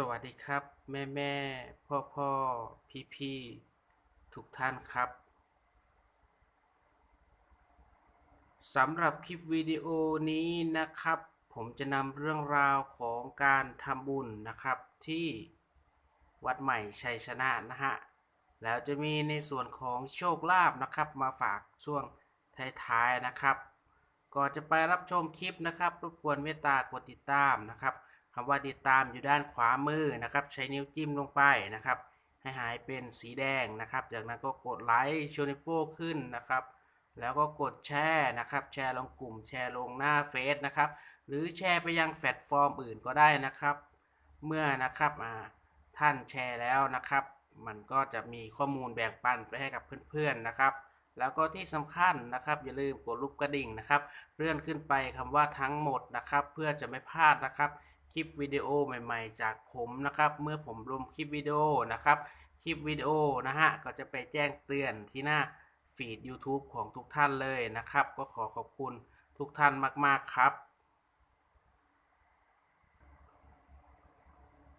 สวัสดีครับ แม่แม่พ่อพ่อพี่พี่ทุกท่านครับสำหรับคลิปวิดีโอนี้นะครับ ผมจะนำเรื่องราวของการทำบุญนะครับ ที่วัดใหม่ชัยชนะนะฮะ แล้วจะมีในส่วนของโชคลาภนะครับ มาฝากช่วงท้ายๆนะครับ ก่อนจะไปรับชมคลิปนะครับรบกวนเมตตากดติดตามนะครับ คำว่าติดตามอยู่ด้านขวามือนะครับ ใช้นิ้วจิ้มลงไปนะครับ ให้หายเป็นสีแดงนะครับ จากนั้นก็กดไลค์ชวนนิ้โป้ขึ้นนะครับ แล้วก็กดแชร์นะครับ แชร์ลงกลุ่มแชร์ลงหน้าเฟซนะครับ หรือแชร์ไปยังแพลตฟอร์มอื่นก็ได้นะครับ เมื่อนะครับท่านแชร์แล้วนะครับ มันก็จะมีข้อมูลแบ่งปันไปให้กับเพื่อนๆนะครับ แล้วก็ที่สำคัญนะครับอย่าลืมกดรูปกระดิ่งนะครับเลื่อนขึ้นไปคำว่าทั้งหมดนะครับ เพื่อจะไม่พลาดนะครับคลิปวิดีโอใหม่ๆ จากผมนะครับ เมื่อผมลงคลิปวิดีโอนะครับคลิปวิดีโอนะฮะก็จะไปแจ้งเตือนที่หน้าฟีด YouTube ของทุกท่านเลยนะครับ ก็ขอขอบคุณทุกท่านมากๆครับ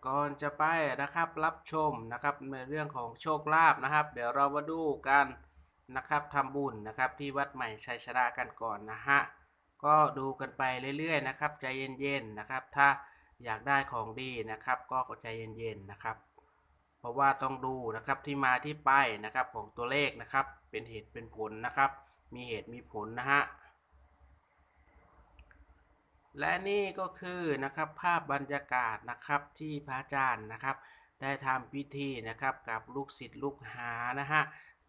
ก่อนจะไปนะครับรับชมนะครับในเรื่องของโชคลาภนะครับ เดี๋ยวเรามาดูกัน นะครับทำบุญนะครับที่วัดใหม่ชัยชนะกันก่อนนะฮะก็ดูกันไปเรื่อยๆนะครับใจเย็นๆนะครับ ถ้าอยากได้ของดีนะครับ ก็ใจเย็นๆนะครับ เพราะว่าต้องดูนะครับที่มาที่ไปนะครับของตัวเลขนะครับ เป็นเหตุเป็นผลนะครับ มีเหตุมีผลนะฮะและนี่ก็คือนะครับภาพบรรยากาศนะครับที่พระอาจารย์นะครับ ได้ทำพิธีนะครับกับลูกศิษย์ลูกหานะฮะ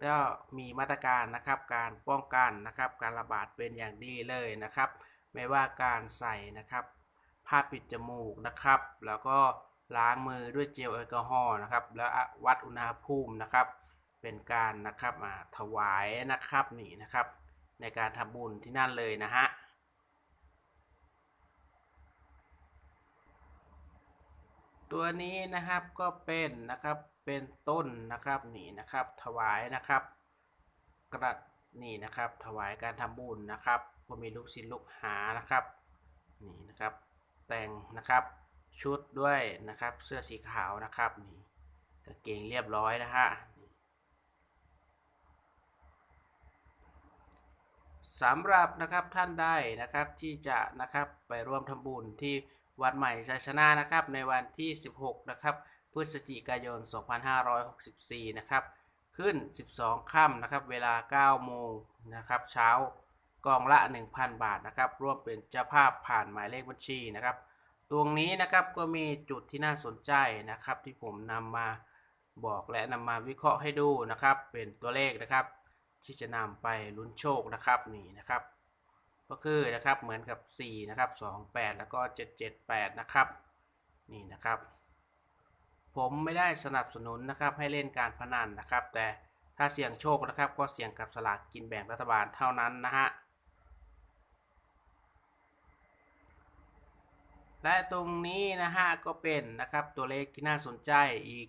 ก็มีมาตรการนะครับการป้องกันนะครับการระบาดเป็นอย่างดีเลยนะครับ ไม่ว่าการใส่นะครับผ้าปิดจมูกนะครับ แล้วก็ล้างมือด้วยเจลแอลกอฮอล์นะครับ แล้ววัดอุณหภูมินะครับ เป็นการนะครับถวายนะครับนี่นะครับ ในการทำบุญที่นั่นเลยนะฮะ ตัวนี้นะครับก็เป็นนะครับเป็นต้นนะครับนี่นะครับ ถวายนะครับ กระนี่นะครับถวายการทำบุญนะครับก็มีลูกศิษย์ลูกหานะครับนี่นะครับ แต่งนะครับชุดด้วยนะครับเสื้อสีขาวนะครับนี่กางเกงเรียบร้อยนะฮะสำหรับนะครับท่านใดนะครับที่จะนะครับไปร่วมทำบุญที่ วัดใหม่ชัยชนะนะครับในวันที่ 16 นะครับ พฤศจิกายน 2564 นะครับ ขึ้น 12 ค่ำนะครับ เวลา 9 โมงนะครับ เช้ากองละ 1,000 บาทนะครับ ร่วมเป็นเจ้าภาพผ่านหมายเลขบัญชีนะครับ ตรงนี้นะครับก็มีจุดที่น่าสนใจนะครับ ที่ผมนำมาบอกและนำมาวิเคราะห์ให้ดูนะครับ เป็นตัวเลขนะครับ ที่จะนำไปลุ้นโชคนะครับนี่นะครับ ก็คือนะครับเหมือนกับ 4 นะครับ 28 แล้วก็ 778 นะครับ นี่นะครับ ผมไม่ได้สนับสนุนนะครับให้เล่นการพนันนะครับ แต่ถ้าเสี่ยงโชคนะครับก็เสี่ยงกับสลากกินแบ่งรัฐบาลเท่านั้นนะฮะและตรงนี้นะฮะก็เป็นนะครับตัวเลขที่น่าสนใจอีก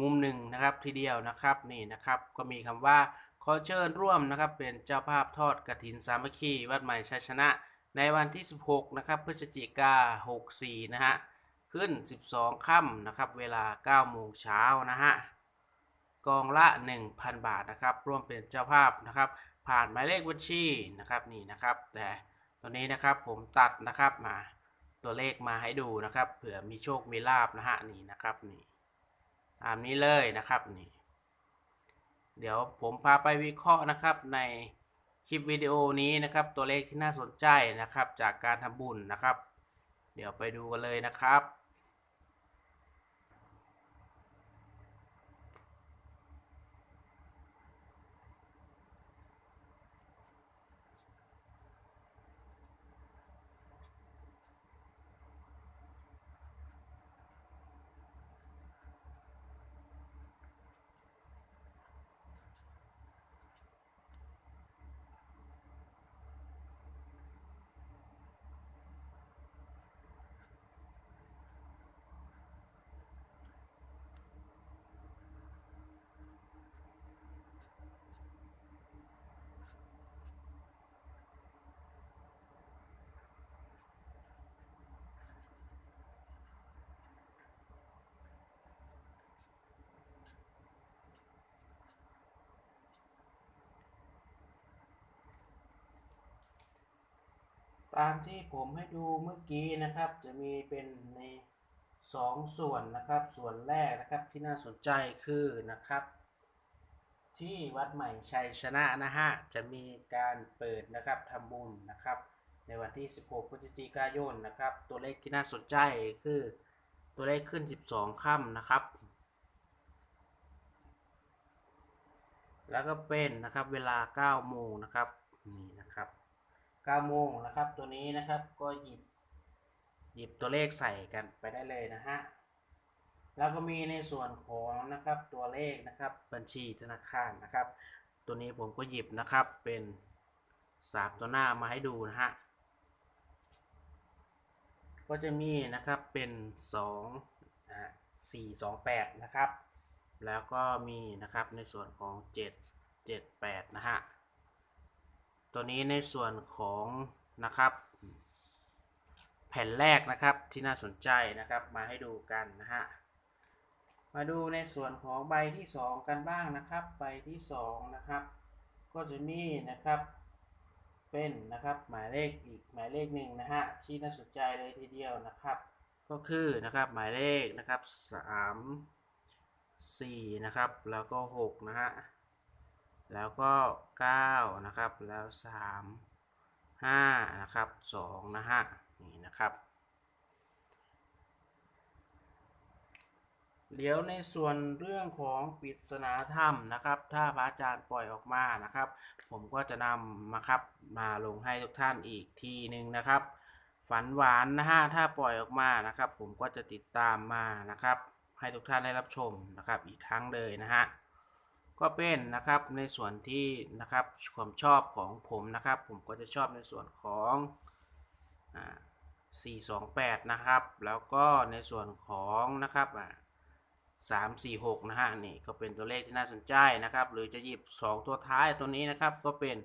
มุมหนึ่งนะครับทีเดียวนะครับนี่นะครับก็มีคำว่าขอเชิญร่วมนะครับเป็นเจ้าภาพทอดกระถินสามัคคีวัดใหม่ชัยชนะ ในวันที่ 16นะครับพฤศจิกา64นะฮะขึ้น 12ค่ำนะครับเวลา9โมงเช้านะฮะกองละ 1,000 บาทนะครับร่วมเป็นเจ้าภาพนะครับ ผ่านหมายเลขบัญชีนะครับนี่นะครับ แต่ตอนนี้นะครับผมตัดนะครับมาตัวเลขมาให้ดูนะครับเผื่อมีโชคมีลาบนะฮะนี่นะครับนี่ ตามนี้เลยนะครับนี่เดี๋ยวผมพาไปวิเคราะห์นะครับในคลิปวิดีโอนี้นะครับ ตัวเลขที่น่าสนใจนะครับ จากการทำบุญนะครับ เดี๋ยวไปดูกันเลยนะครับ ตามที่ผมให้ดูเมื่อกี้นะครับ จะมีเป็นในสองส่วนนะครับ ส่วนแรกนะครับที่น่าสนใจคือนะครับ ที่วัดใหม่ชัยชนะนะฮะจะมีการเปิดนะครับทำบุญนะครับ ในวันที่ 16พฤศจิกายนนะครับ ตัวเลขที่น่าสนใจคือตัวเลขขึ้น 12ค่ำนะครับ แล้วก็เป็นนะครับเวลา9โมงนะครับนี่นะครับ 9โมงนะครับ ตัวนี้นะครับก็หยิบ หยิบตัวเลขใส่กันไปได้เลยนะฮะแล้วก็มีในส่วนของนะครับตัวเลขนะครับบัญชีธนาคารนะครับ ตัวนี้ผมก็หยิบนะครับเป็นสามตัวหน้ามาให้ดูนะฮะก็จะมีนะครับเป็น2อ่า4 2 8นะครับ แล้วก็มีนะครับในส่วนของ 7 7 8 นะฮะ ตัวนี้ในส่วนของนะครับ แผ่นแรกนะครับที่น่าสนใจนะครับมาให้ดูกันนะฮะมาดูในส่วนของใบที่ 2 กันบ้างนะครับ ใบที่2นะครับ ก็จะมีนะครับเป็นนะครับหมายเลขอีกหมายเลขหนึ่งนะฮะที่น่าสนใจเลยทีเดียวนะครับ ก็คือนะครับหมายเลขนะครับ3 4นะครับแล้วก็6นะฮะ แล้วก็ 9 นะครับ แล้ว 3 5 นะครับ 2 นะฮะ นี่นะครับ เดี๋ยวในส่วนเรื่องของปริศนาธรรมนะครับ ถ้าพระอาจารย์ปล่อยออกมานะครับ ผมก็จะนำมาครับมาลงให้ทุกท่านอีกทีหนึ่งนะครับ ฝันหวานนะฮะ ถ้าปล่อยออกมานะครับ ผมก็จะติดตามมานะครับ ให้ทุกท่านได้รับชมนะครับ อีกครั้งเลยนะฮะ ก็เป็นนะครับในส่วนที่นะครับความชอบของผมนะครับ ผมก็จะชอบในส่วนของอ่า428 นะครับ แล้วก็ในส่วนของนะครับอ่าสามสี่หกนะฮะนี่ก็เป็นตัวเลขที่น่าสนใจนะครับ หรือจะหยิบสองตัวท้ายตัวนี้นะครับก็เป็น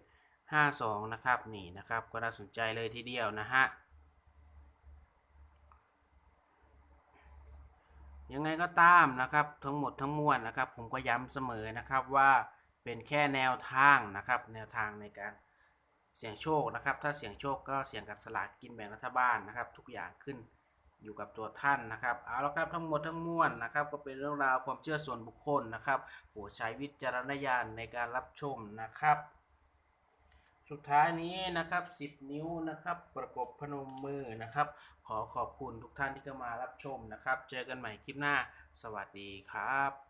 ห้าสองนะครับนี่นะครับก็น่าสนใจเลยทีเดียวนะฮะ ยังไงก็ตามนะครับ ทั้งหมดทั้งมวลนะครับ ผมก็ย้ำเสมอนะครับว่าเป็นแค่แนวทางนะครับ แนวทางในการเสี่ยงโชคนะครับ ถ้าเสี่ยงโชคก็เสี่ยงกับสลากกินแบ่งรัฐบาลนะครับ ทุกอย่างขึ้นอยู่กับตัวท่านนะครับ เอาละครับทั้งหมดทั้งมวลนะครับ ก็เป็นเรื่องราวความเชื่อส่วนบุคคลนะครับโปรดใช้วิจารณญาณในการรับชมนะครับ สุดท้ายนี้นะครับ 10 นิ้วนะครับ ประกบพนมมือนะครับ ขอขอบคุณทุกท่านที่เข้ามารับชมนะครับ เจอกันใหม่คลิปหน้า สวัสดีครับ